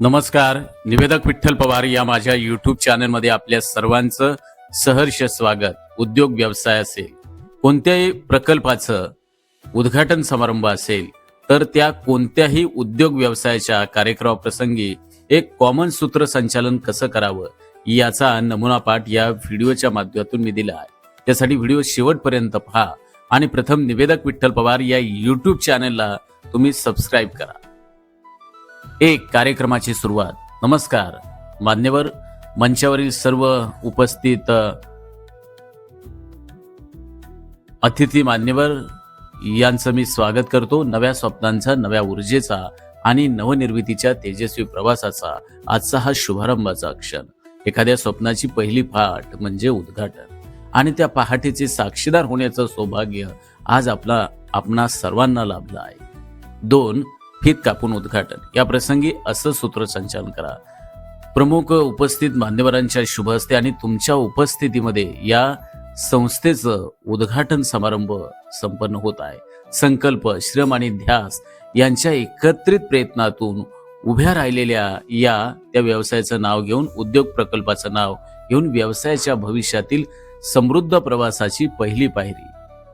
नमस्कार. निवेदक विठ्ठल पवार या माझ्या युट्यूब चॅनलमध्ये आपल्या सर्वांचं सहर्ष स्वागत. उद्योग व्यवसाय असेल कोणत्याही प्रकल्पाचं उद्घाटन समारंभ असेल तर त्या कोणत्याही उद्योग व्यवसायाच्या कार्यक्रमाप्रसंगी एक कॉमन सूत्र संचालन कसं करावं याचा नमुना पाठ या व्हिडिओच्या माध्यमातून मी दिला आहे. त्यासाठी व्हिडिओ शेवटपर्यंत पहा आणि प्रथम निवेदक विठ्ठल पवार या युट्यूब चॅनलला तुम्ही सबस्क्राईब करा. एक कार्यक्रमाची सुरुवात. नमस्कार. मान्यवर मंचावरील सर्व उपस्थित अतिथी मान्यवर यांचं मी स्वागत करतो. नव्या स्वप्नांचा नव्या ऊर्जेचा आणि नवनिर्मितीच्या तेजस्वी प्रवासाचा आजचा हा शुभारंभाचा क्षण. एखाद्या स्वप्नाची पहिली फाट म्हणजे उद्घाटन. आणि त्या पहाटेचे साक्षीदार होण्याचं सौभाग्य आज आपला आपणा सर्वांना लाभलं आहे. दोन फित कापून उद्घाटन. या प्रसंगी असं सूत्रसंचालन करा. प्रमुख उपस्थित मान्यवरांच्या शुभ हस्ते आणि तुमच्या उपस्थितीमध्ये या संस्थेचं उद्घाटन समारंभ संपन्न होत आहे. संकल्प श्रम आणि ध्यास यांच्या एकत्रित प्रयत्नातून उभ्या राहिलेल्या या त्या व्यवसायाचं नाव घेऊन उद्योग प्रकल्पाचं नाव घेऊन व्यवसायाच्या भविष्यातील समृद्ध प्रवासाची पहिली पायरी.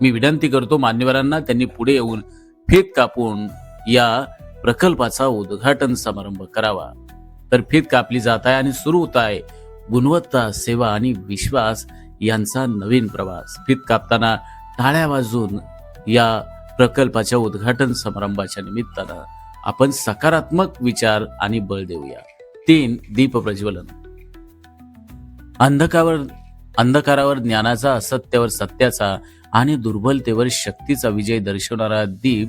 मी विनंती करतो मान्यवरांना त्यांनी पुढे येऊन फेत कापून या प्रकल्पाचा उद्घाटन समारंभ करावा. तर फीत कापली जात आहे आणि सुरू होत आहे गुणवत्ता सेवा आणि विश्वास यांचा नवीन प्रवास. फीत कापताना टाळ्या वाजून या प्रकल्पाच्या उद्घाटन समारंभाच्या निमित्तानं आपण सकारात्मक विचार आणि बळ देऊया. तीन दीप प्रज्वलन. अंधकावर अंधकारावर ज्ञानाचा असत्यावर सत्याचा आणि दुर्बलतेवर शक्तीचा विजय दर्शवणारा दीप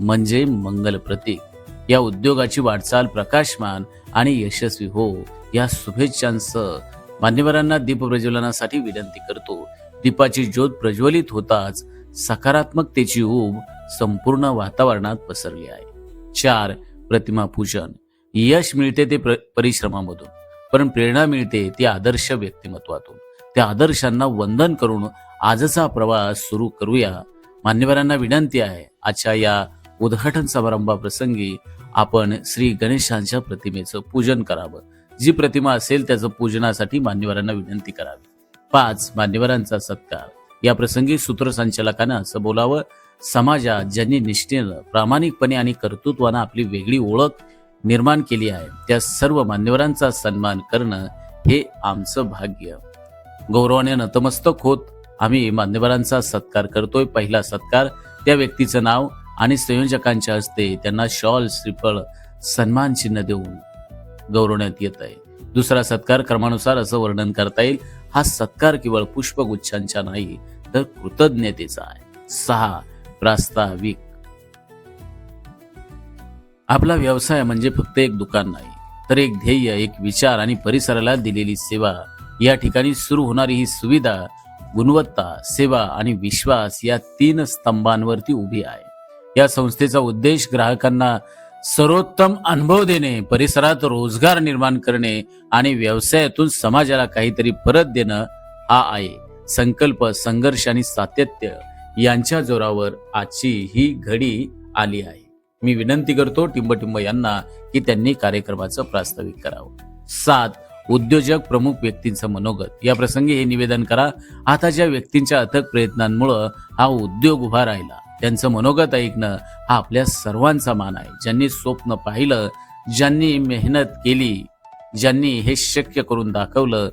म्हणजे मंगल प्रतीक. या उद्योगाची वाटचाल प्रकाशमान आणि यशस्वी हो या शुभेच्छांसह मान्यवरांना दीप प्रज्वलनासाठी विनंती करतो. दीपाची ज्योत प्रज्वलित होताच सकारात्मकतेची ऊब संपूर्ण वातावरणात पसरली आहे. चार प्रतिमा पूजन. यश मिळते ते प्र- परिश्रमामधून. पण प्रेरणा मिळते ती आदर्श व्यक्तिमत्वातून. त्या आदर्शांना वंदन करून आजचा प्रवास सुरू करूया. मान्यवरांना विनंती आहे आजच्या या उद्घाटन समारंभाप्रसंगी आपण श्री गणेशांच्या प्रतिमेचं पूजन करावं. जी प्रतिमा असेल त्याचं पूजनासाठी मान्यवरांना विनंती करावी. पाच मान्यवरांचा सत्कार. या प्रसंगी सूत्रसंचालकानं असं बोलावं समाजात ज्यांनी निष्ठेनं प्रामाणिकपणे आणि कर्तृत्वानं आपली वेगळी ओळख निर्माण केली आहे त्या सर्व मान्यवरांचा सन्मान करणं हे आमचं भाग्य. गौरवाने नतमस्तक होत आम्ही मान्यवरांचा सत्कार करतोय. पहिला सत्कार त्या व्यक्तीचं नाव आणि संयोजकांच्या हस्ते त्यांना शॉल श्रीफळ सन्मान चिन्ह देऊन गौरवण्यात येत आहे. दुसरा सत्कार क्रमानुसार असं वर्णन करता येईल हा सत्कार केवळ पुष्पगुच्छांचा नाही तर कृतज्ञतेचा आहे. सहा प्रास्ताविक. आपला व्यवसाय म्हणजे फक्त एक दुकान नाही तर एक ध्येय एक विचार आणि परिसराला दिलेली सेवा. या ठिकाणी सुरू होणारी ही सुविधा गुणवत्ता सेवा आणि विश्वास या तीन स्तंभांवरती उभी आहे. या संस्थेचा उद्देश ग्राहकांना सर्वोत्तम अनुभव देणे परिसरात रोजगार निर्माण करणे आणि व्यवसायातून समाजाला काहीतरी परत देणं हा आहे. संकल्प संघर्ष आणि सातत्य यांच्या जोरावर आजची ही घडी आली आहे. मी विनंती करतो टिंबटिंब यांना की त्यांनी कार्यक्रमाचं प्रास्ताविक करावं. सात उद्योजक प्रमुख व्यक्तींचं मनोगत. या प्रसंगी हे निवेदन करा. आताच्या व्यक्तींच्या अथक प्रयत्नांमुळं हा उद्योग उभा राहिला. त्यांचं मनोगत ऐकणं हा आपल्या सर्वांचा मान आहे. ज्यांनी स्वप्न पाहिलं ज्यांनी मेहनत केली ज्यांनी हे शक्य करून दाखवलं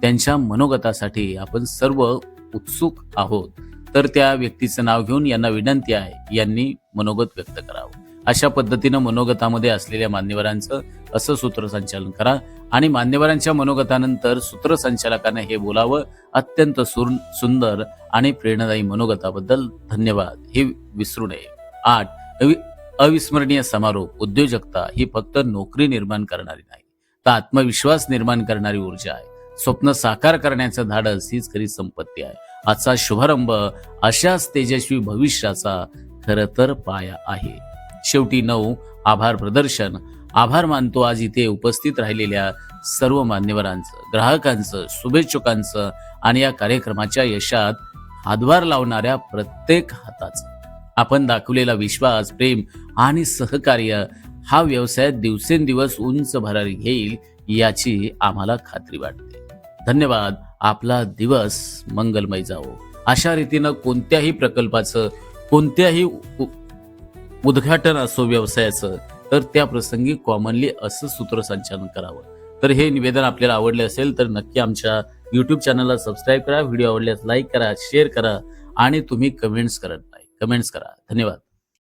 त्यांच्या मनोगतासाठी आपण सर्व उत्सुक आहोत. तर त्या व्यक्तीचं नाव घेऊन यांना विनंती आहे यांनी मनोगत व्यक्त करावं. अशा पद्धतीनं मनोगतामध्ये असलेल्या मान्यवरांचं असं सूत्रसंचालन करा. आणि मान्यवरांच्या मनोगतानंतर सूत्रसंचालकाने हे बोलावं. अत्यंत सुंदर आणि प्रेरणादायी मनोगताबद्दल धन्यवाद. हे विसरू नये. आठ अवि- अविस्मरणीय समारोप. उद्योजकता ही फक्त नोकरी निर्माण करणारी नाही तर आत्मविश्वास निर्माण करणारी ऊर्जा आहे. स्वप्न साकार करण्याचं धाडस हीच खरी संपत्ती आहे. आजचा शुभारंभ अशाच तेजस्वी भविष्याचा खरं तर पाया आहे. शेवटी नऊ. आभार प्रदर्शन. आभार मानतो आज इथे उपस्थित राहिलेल्या सर्व मान्यवरांचं ग्राहकांचं शुभेच्छुकांचं आणि या कार्यक्रमाच्या यशात हातभार लावणाऱ्या प्रत्येक हाताचं. आपण दाखवलेला विश्वास प्रेम आणि सहकार्य हा व्यवसाय दिवसेंदिवस उंच भरारी घेईल याची आम्हाला खात्री वाटते. धन्यवाद. आपला दिवस मंगलमय जावो. अशा रीतीनं कोणत्याही प्रकल्पाचं कोणत्याही उद्घाटन असो व्यवसायाचं तर त्या प्रसंगी कॉमनली असं सूत्रसंचालन करावं. तर हे निवेदन आपल्याला आवडले असेल तर नक्की आमच्या यूट्यूब चॅनलला सबस्क्राईब करा व्हिडिओ आवडल्यास लाईक करा शेअर करा आणि तुम्ही कमेंट्स करत नाही. कमेंट्स करा. धन्यवाद.